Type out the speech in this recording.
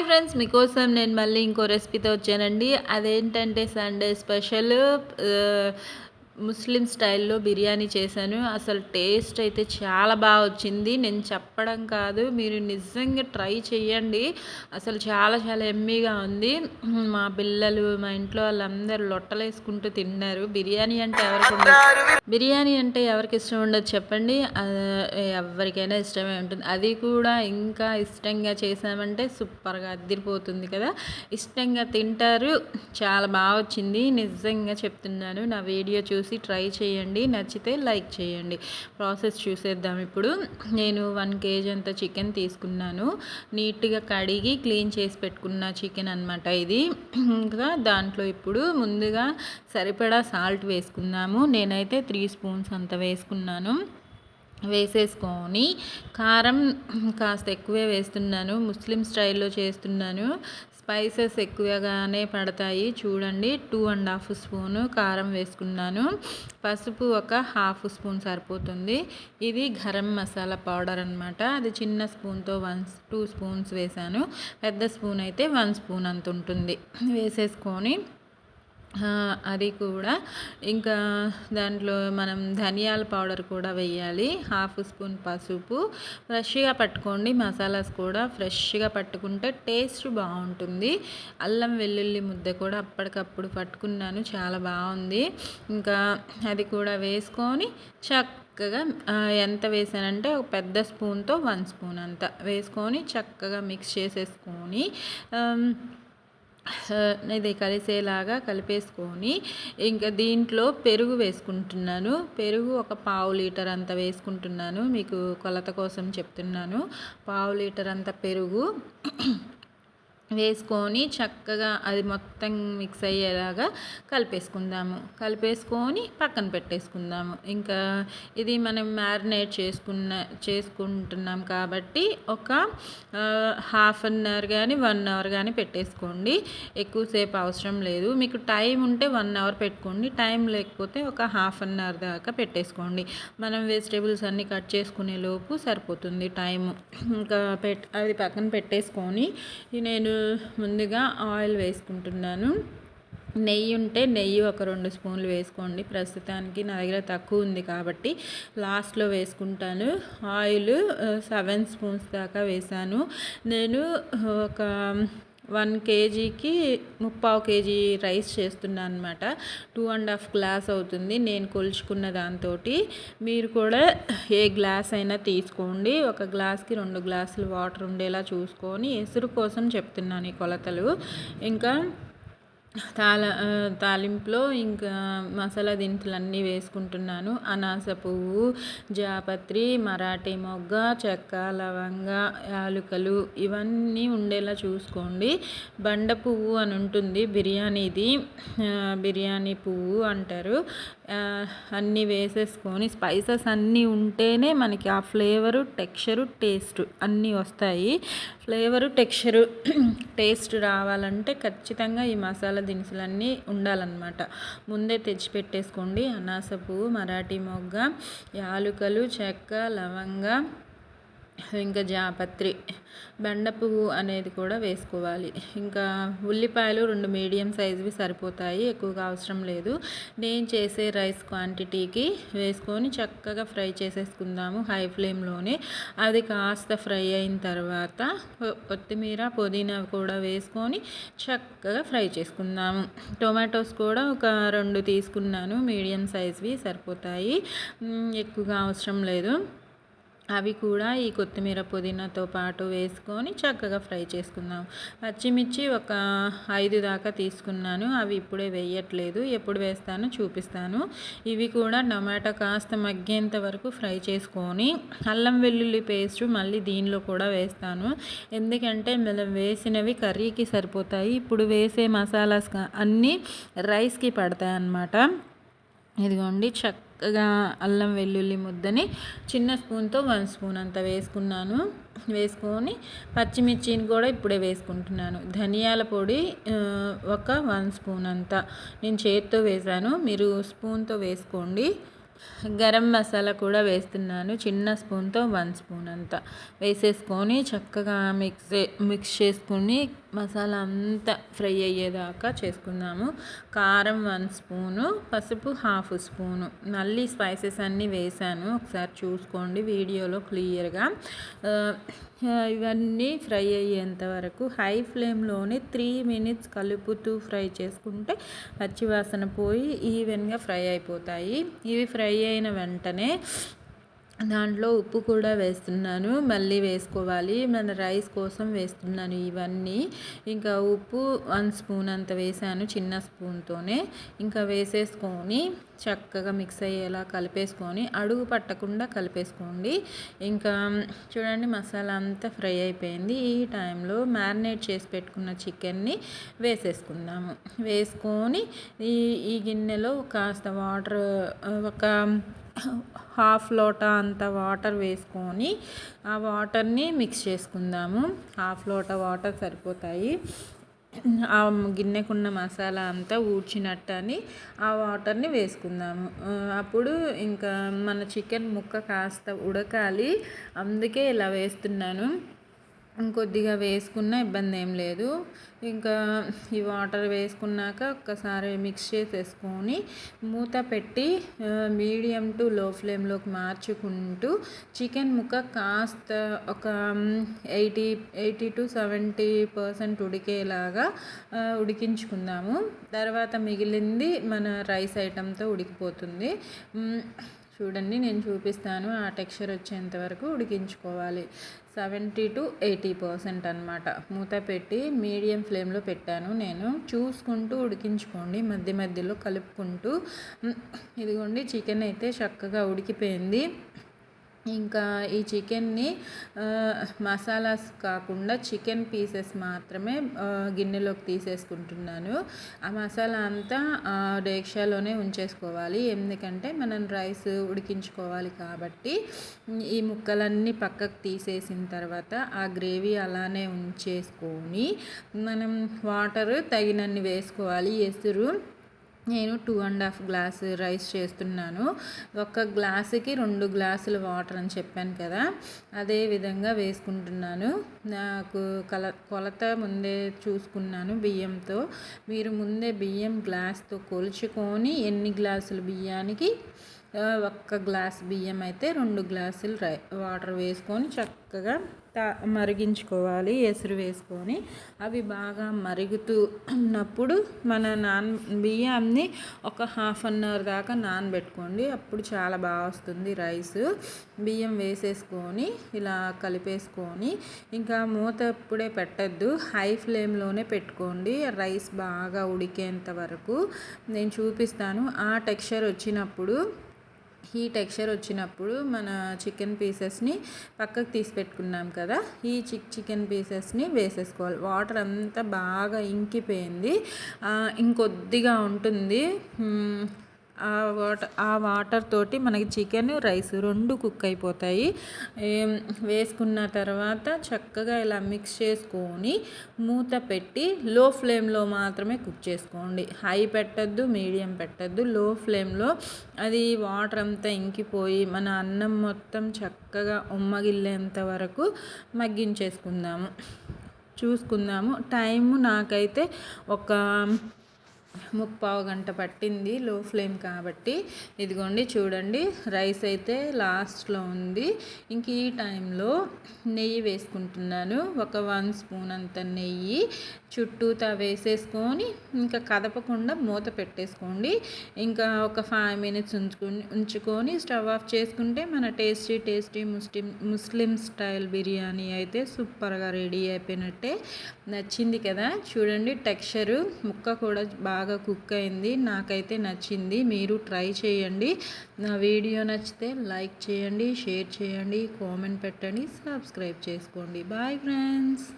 Hi friends మీకోసం నేను మళ్ళీ ఇంకో రెసిపీతో వచ్చానండి. అదేంటంటే సండే స్పెషల్ ముస్లిం స్టైల్లో బిర్యానీ చేశాను. అసలు టేస్ట్ అయితే చాలా బాగా వచ్చింది. నేను చెప్పడం కాదు మీరు నిజంగా ట్రై చేయండి అసలు చాలా చాలా ఎమ్మీగా ఉంది. మా పిల్లలు మా ఇంట్లో వాళ్ళందరూ లొట్టలేసుకుంటూ తిన్నారు. బిర్యానీ అంటే ఎవరికి ఉండదు బిర్యానీ అంటే ఎవరికి ఇష్టం ఉండదు చెప్పండి. ఎవరికైనా ఇష్టమే ఉంటుంది. అది కూడా ఇంకా ఇష్టంగా చేసామంటే సూపర్గా అద్దరిపోతుంది కదా. ఇష్టంగా తింటారు. చాలా బాగా వచ్చింది. నిజంగా చెప్తున్నాను. నా వీడియో చూసి చూసి ట్రై చేయండి. నచ్చితే లైక్ చేయండి. ప్రాసెస్ చూసేద్దాం ఇప్పుడు. నేను వన్ కేజీ అంత చికెన్ తీసుకున్నాను. నీట్గా కడిగి క్లీన్ చేసి పెట్టుకున్న చికెన్ అనమాట ఇది. ఇంకా దాంట్లో ఇప్పుడు ముందుగా సరిపడా సాల్ట్ వేసుకున్నాము నేనైతే త్రీ స్పూన్స్ అంత వేసుకున్నాను. వేసేసుకొని కారం కాస్త ఎక్కువే వేస్తున్నాను. ముస్లిం స్టైల్లో చేస్తున్నాను. స్పైసెస్ ఎక్కువగానే పడతాయి. చూడండి టూ అండ్ హాఫ్ స్పూను కారం వేసుకున్నాను. పసుపు ఒక హాఫ్ స్పూన్ సరిపోతుంది. ఇది గరం మసాలా పౌడర్ అనమాట అది చిన్న స్పూన్తో వన్ టూ స్పూన్స్ వేసాను పెద్ద స్పూన్ అయితే వన్ స్పూన్ అంత ఉంటుంది. వేసేసుకొని అది కూడా. ఇంకా దాంట్లో మనం ధనియాల పౌడర్ కూడా వేయాలి హాఫ్ స్పూన్ పసుపు. ఫ్రెష్గా పట్టుకోండి. మసాలాస్ కూడా ఫ్రెష్గా పట్టుకుంటే టేస్ట్ బాగుంటుంది. అల్లం వెల్లుల్లి ముద్ద కూడా అప్పటికప్పుడు పట్టుకున్నాను. చాలా బాగుంది. ఇంకా అది కూడా వేసుకొని చక్కగా ఎంత వేసానంటే ఒక పెద్ద స్పూన్తో వన్ స్పూన్ అంత వేసుకొని చక్కగా మిక్స్ చేసేసుకొని ఇది కలిసేలాగా కలిపేసుకొని ఇంకా దీంట్లో పెరుగు వేసుకుంటున్నాను. పెరుగు ఒక పావు లీటర్ అంత వేసుకుంటున్నాను. మీకు కొలత కోసం చెప్తున్నాను. పావు లీటర్ అంత పెరుగు వేసుకొని చక్కగా అది మొత్తం మిక్స్ అయ్యేలాగా కలిపేసుకుందాము. కలిపేసుకొని పక్కన పెట్టేసుకుందాము. ఇంకా ఇది మనం మ్యారినేట్ చేసుకున్న చేసుకుంటున్నాం కాబట్టి ఒక హాఫ్ అన్ అవర్ కానీ వన్ అవర్ కానీ పెట్టేసుకోండి. ఎక్కువసేపు అవసరం లేదు. మీకు టైం ఉంటే వన్ అవర్ పెట్టుకోండి. టైం లేకపోతే ఒక హాఫ్ అన్ అవర్ దాకా పెట్టేసుకోండి. మనం వెజిటేబుల్స్ అన్నీ కట్ చేసుకునే లోపు సరిపోతుంది టైము. ఇంకా పెట్ అది పక్కన పెట్టేసుకొని నేను ముందుగా ఆయిల్ వేసుకుంటున్నాను. నెయ్యి ఉంటే నెయ్యి ఒక రెండు స్పూన్లు వేసుకోండి. ప్రస్తుతానికి నా దగ్గర తక్కువ ఉంది కాబట్టి లాస్ట్లో వేసుకుంటాను. ఆయిల్ సెవెన్ స్పూన్స్ దాకా వేసాను. నేను ఒక వన్ కేజీకి ముప్పావు కేజీ రైస్ చేస్తున్నాను అనమాట టూ అండ్ హాఫ్ గ్లాస్ అవుతుంది నేను కొలుచుకున్న దాంతో మీరు కూడా ఏ గ్లాస్ అయినా తీసుకోండి. ఒక గ్లాస్కి రెండు గ్లాసులు వాటర్ ఉండేలా చూసుకొని. ఎసురు కోసం చెప్తున్నాను ఈ కొలతలు. ఇంకా తాల తాలింపులో ఇంకా మసాలా దినుసులన్నీ వేసుకుంటున్నాను. అనాస పువ్వు జాపత్రి మరాఠీ మొగ్గ చెక్క లవంగ యాలుకలు ఇవన్నీ ఉండేలా చూసుకోండి. బండ పువ్వు అని ఉంటుంది బిర్యానీది బిర్యానీ పువ్వు అంటారు. అన్నీ వేసేసుకొని స్పైసెస్ అన్నీ ఉంటేనే మనకి ఆ ఫ్లేవరు టెక్స్చరు టేస్ట్ అన్నీ వస్తాయి. ఫ్లేవరు టెక్స్చరు టేస్ట్ రావాలంటే ఖచ్చితంగా ఈ మసాలా దినుసులన్నీ ఉండాలన్నమాట. ముందే తెచ్చిపెట్టేసుకోండి. అనాస పువ్వు మరాఠీ మొగ్గ యాలుకలు చెక్క లవంగ ఇంకా జాపత్రి బెండ పువ్వు అనేది కూడా వేసుకోవాలి. ఇంకా ఉల్లిపాయలు రెండు మీడియం సైజువి సరిపోతాయి ఎక్కువగా అవసరం లేదు. నేను చేసే రైస్ క్వాంటిటీకి వేసుకొని చక్కగా ఫ్రై చేసేసుకుందాము హై ఫ్లేమ్లోనే. అది కాస్త ఫ్రై అయిన తర్వాత కొత్తిమీర పుదీనా కూడా వేసుకొని చక్కగా ఫ్రై చేసుకుందాము. టొమాటోస్ కూడా ఒక రెండు తీసుకున్నాను మీడియం సైజ్వి సరిపోతాయి. ఎక్కువగా అవసరం లేదు. అవి కూడా ఈ కొత్తిమీర పుదీనాతో పాటు వేసుకొని చక్కగా ఫ్రై చేసుకుందాం. పచ్చిమిర్చి ఒక ఐదు దాకా తీసుకున్నాను. అవి ఇప్పుడే వేయట్లేదు. ఎప్పుడు వేస్తానో చూపిస్తాను. ఇవి కూడా టమాటా కాస్త మగ్గేంత వరకు ఫ్రై చేసుకొని అల్లం వెల్లుల్లి పేస్ట్ మళ్ళీ దీనిలో కూడా వేస్తాను. ఎందుకంటే మనం వేసినవి కర్రీకి సరిపోతాయి. ఇప్పుడు వేసే మసాలాస్ అన్నీ రైస్కి పడతాయి అన్నమాట ఇదిగోండి చక్క చక్కగా అల్లం వెల్లుల్లి ముద్దని చిన్న స్పూన్తో వన్ స్పూన్ అంత వేసుకున్నాను. వేసుకొని పచ్చిమిర్చిని కూడా ఇప్పుడే వేసుకుంటున్నాను. ధనియాల పొడి ఒక వన్ స్పూన్ అంత నేను చేతితో వేసాను మీరు స్పూన్తో వేసుకోండి. గరం మసాలా కూడా వేస్తున్నాను. చిన్న స్పూన్తో వన్ స్పూన్ అంతా వేసేసుకొని చక్కగా మిక్స్ మిక్స్ చేసుకుని మసాలా అంతా ఫ్రై అయ్యేదాకా చేసుకుందాము కారం వన్ స్పూను పసుపు హాఫ్ స్పూను. మళ్ళీ స్పైసెస్ అన్నీ వేసాను. ఒకసారి చూసుకోండి వీడియోలో క్లియర్గా. ఇవన్నీ ఫ్రై అయ్యేంత వరకు హై ఫ్లేమ్లోనే త్రీ మినిట్స్ కలుపుతూ ఫ్రై చేసుకుంటే పచ్చివాసన పోయి ఈవెన్గా ఫ్రై అయిపోతాయి. ఇవి ఫ్రై అయిన వెంటనే దాంట్లో ఉప్పు కూడా వేస్తున్నాను మళ్ళీ వేసుకోవాలి. మన రైస్ కోసం వేస్తున్నాను ఇవన్నీ. ఇంకా ఉప్పు వన్ స్పూన్ అంత వేసాను చిన్న స్పూన్తోనే. ఇంకా వేసేసుకొని చక్కగా మిక్స్ అయ్యేలా కలిపేసుకొని అడుగు పట్టకుండా కలిపేసుకోండి. ఇంకా చూడండి మసాలా అంతా ఫ్రై అయిపోయింది. ఈ టైంలో మ్యారినేట్ చేసి పెట్టుకున్న చికెన్ని వేసేసుకుందాము. వేసుకొని ఈ ఈ గిన్నెలో కాస్త వాటర్ ఒక హాఫ్ లోటా అంత వాటర్ వేసుకొని ఆ వాటర్ని మిక్స్ చేసుకుందాము. హాఫ్ లోటా వాటర్ సరిపోతాయి. ఆ గిన్నెకున్న మసాలా అంతా ఊడ్చినట్టు అని ఆ వాటర్ని వేసుకుందాము. అప్పుడు ఇంకా మన చికెన్ ముక్క కాస్త ఉడకాలి. అందుకే ఇలా వేస్తున్నాను. ఇంకొద్దిగా వేసుకున్న ఇబ్బంది ఏం లేదు. ఇంకా ఈ వాటర్ వేసుకున్నాక ఒక్కసారి మిక్స్ చేసేసుకొని మూత పెట్టి మీడియం టు లో ఫ్లేమ్లోకి మార్చుకుంటూ చికెన్ ముక్క కాస్త ఒక eighty eighty to seventy percent ఉడికేలాగా ఉడికించుకుందాము. తర్వాత మిగిలింది మన రైస్ ఐటెంతో ఉడికిపోతుంది. చూడండి నేను చూపిస్తాను. ఆ టెక్స్చర్ వచ్చేంత వరకు ఉడికించుకోవాలి. సెవెంటీ టు ఎయిటీ పర్సెంట్ అనమాట మూత పెట్టి మీడియం ఫ్లేమ్లో పెట్టాను నేను. చూసుకుంటూ ఉడికించుకోండి. మధ్య మధ్యలో కలుపుకుంటూ. ఇదిగోండి చికెన్ అయితే చక్కగా ఉడికిపోయింది. ఇంకా ఈ చికెన్ని మసాలాస్ కాకుండా చికెన్ పీసెస్ మాత్రమే గిన్నెలోకి తీసేసుకుంటున్నాను. ఆ మసాలా అంతా డేక్షాలోనే ఉంచేసుకోవాలి. ఎందుకంటే మనం రైస్ ఉడికించుకోవాలి కాబట్టి ఈ ముక్కలన్నీ పక్కకు తీసేసిన తర్వాత ఆ గ్రేవీ అలానే ఉంచేసుకొని మనం వాటర్ తగినన్ని వేసుకోవాలి. ఎసురు నేను two and half glass rice చేస్తున్నాను. ఒక గ్లాసుకి రెండు గ్లాసులు వాటర్ అని చెప్పాను కదా అదే విధంగా వేసుకుంటున్నాను. నాకు కల కొలత ముందే చూసుకున్నాను బియ్యంతో. మీరు ముందే బియ్యం గ్లాస్తో కొలుచుకొని ఎన్ని గ్లాసులు బియ్యానికి ఒక్క గ్లాస్ బియ్యం అయితే రెండు గ్లాసులు రై వాటర్ వేసుకొని చక్కగా మరిగించుకోవాలి ఎసురు వేసుకొని. అవి బాగా మరుగుతూ ఉన్నప్పుడు మన నాన్ బియ్యాన్ని ఒక హాఫ్ అన్ అవర్ దాకా నానబెట్టుకోండి. అప్పుడు చాలా బాగా వస్తుంది రైస్. బియ్యం వేసేసుకొని ఇలా కలిపేసుకొని. ఇంకా మూత ఇప్పుడే పెట్టద్దు. హై ఫ్లేమ్లోనే పెట్టుకోండి. రైస్ బాగా ఉడికేంత వరకు. నేను చూపిస్తాను. ఆ టెక్స్చర్ వచ్చినప్పుడు ఈ టెక్స్చర్ వచ్చినప్పుడు మన చికెన్ పీసెస్ని పక్కకు తీసి పెట్టుకున్నాం కదా ఈ చిక్ చికెన్ పీసెస్ని వేసేసుకోవాలి. వాటర్ అంతా బాగా ఇంకిపోయింది. ఇంకొద్దిగా ఉంటుంది. ఆ వాటర్ ఆ వాటర్ తోటి మనకి చికెన్ రైస్ రెండు కుక్ అయిపోతాయి. వేసుకున్న తర్వాత చక్కగా ఇలా మిక్స్ చేసుకొని మూత పెట్టి లో ఫ్లేమ్లో మాత్రమే కుక్ చేసుకోండి. హై పెట్టద్దు మీడియం పెట్టద్దు లో ఫ్లేమ్లో. అది వాటర్ అంతా ఇంకిపోయి మన అన్నం మొత్తం చక్కగా ఉమ్మగిల్లేంత వరకు మగ్గించేసుకుందాము. చూసుకుందాము. టైము నాకైతే ఒక ముప్పావు గంట పట్టింది లో ఫ్లేమ్ కాబట్టి. ఇదిగోండి చూడండి రైస్ అయితే లాస్ట్లో ఉంది. ఇంక ఈ టైంలో నెయ్యి వేసుకుంటున్నాను. ఒక వన్ స్పూన్ అంత నెయ్యి. చుట్టూతా వేసేసుకొని ఇంకా కదపకుండా మూత పెట్టేసుకోండి. ఇంకా ఒక ఫైవ్ మినిట్స్ ఉంచుకొని ఉంచుకొని స్టవ్ ఆఫ్ చేసుకుంటే మన tasty tasty Muslim Muslim style biryani అయితే సూపర్గా రెడీ అయిపోయినట్టే నచ్చింది కదా. చూడండి టెక్స్చరు ముక్క కూడా బాగా కుక్ అయింది. నాకైతే నచ్చింది. మీరు ట్రై చేయండి. నా వీడియో నచ్చితే లైక్ చేయండి షేర్ చేయండి కామెంట్ పెట్టండి సబ్స్క్రైబ్ చేసుకోండి. Bye friends.